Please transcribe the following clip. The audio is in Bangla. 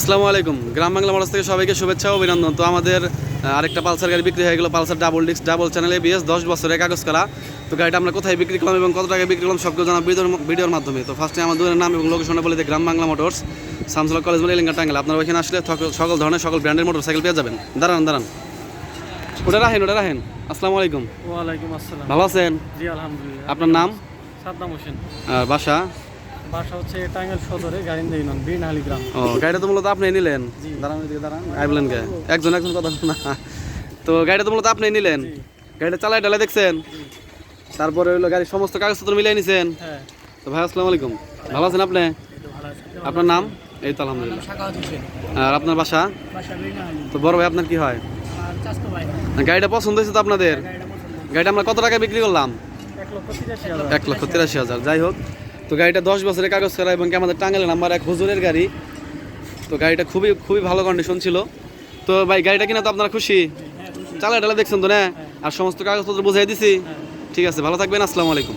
আসসালামু আলাইকুম। গ্রাম বাংলা মডেল থেকে সবাইকে শুভেচ্ছা ও অভিনন্দন। তো আমাদের আরেকটা পালসার গাড়ি বিক্রি হয়ে গেল পালসার ডাবল ডিস্ক ডাবল চ্যানেলে বিএস দশ বছরের কাগজ করা তো গাড়িটা আমরা কোথায় বিক্রি করলাম এবং কত টাকায় বিক্রি করলাম সবকে জানা ভিডিওর ভিডিওর মাধ্যমে। তো ফার্স্টে আমার দুজনের নাম এবং লোকেশনে বলে গ্রাম বাংলা মোটরস সামসুল্লাহ কলেজ বলে এলিঙ্গা টাঙ্গেল আপনারা ওইখানে আসলে সকল ধরনের সকল ব্র্যান্ডের মোটরসাইকেল পেয়ে যাবেন। দাঁড়ান দাঁড়ান। ওটা রাখেন ওটা রাখেন আসসালামু আলাইকুম। ওয়ালাইকুম আসসালাম। ভালো আছেন? জি আলহামদুলিল্লাহ। আপনার নাম? সাদ্দাম হোসেন। আর বাসা? বাসা হচ্ছে টাঙ্গাইল সদরে গাড়িন্দা ইউনিয়ন বীরনাহালি গ্রাম। ও গাড়িটা তো মূলত আপনি নিলেন? দাঁড়ান এদিকে দাঁড়ান। আইবলেন কে? একজন একজন কথা না তো গাড়িটা তো মূলত আপনি নিলেন? গাড়িটা চালাই ডালাই দেখছেন? তারপরে হলো গাড়ির সমস্ত কাগজপত্র মিলিয়ে নিছেন? হ্যাঁ। তো ভাই আসসালামু আলাইকুম। ভালো আছেন আপনি? আপনার নাম? এই তো আলহামদুলিল্লাহ। আর আপনার বাসা? তো বড় ভাই আপনার কি হয়? গাড়িটা পছন্দ হয়েছে তো আপনাদের? গাড়িটা আমরা কত টাকায় বিক্রি করলাম? এক লক্ষ তিরাশি হাজার। যাই হোক তো গাড়িটা দশ বছরের কাগজ করা এবং কি আমাদের টাঙ্গালে নাম্বার এক হুজুরের গাড়ি। তো গাড়িটা খুবই খুবই ভালো কন্ডিশন ছিল। তো ভাই, গাড়িটা কিনা তো আপনারা খুশি? চালা টালা দেখছেন তো, না? আর সমস্ত কাগজপত্র বুঝাই দিছি। ঠিক আছে, ভালো থাকবেন, আসসালামু আলাইকুম।